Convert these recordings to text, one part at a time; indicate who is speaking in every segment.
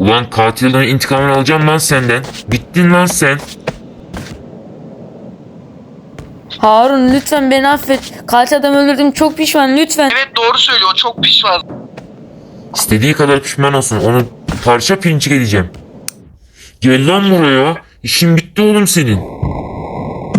Speaker 1: Ulan katilden intikamını alacağım lan senden. Bittin lan sen.
Speaker 2: Harun lütfen beni affet. Katil adam öldürdüm çok pişman lütfen.
Speaker 3: Evet doğru söylüyor. Çok pişman.
Speaker 1: İstediği kadar pişman olsun. Onu parça pinçik edeceğim. Gel lan buraya. İşin bitti oğlum senin.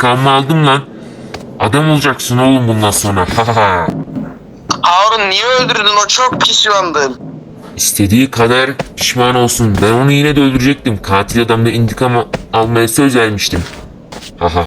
Speaker 1: İntikamımı aldım lan. Adam olacaksın oğlum bundan sonra.
Speaker 3: Harun niye öldürdün? O çok pişmandı.
Speaker 1: İstediği kadar pişman olsun. Ben onu yine de öldürecektim. Katil adamda intikam almaya söz vermiştim. Haha.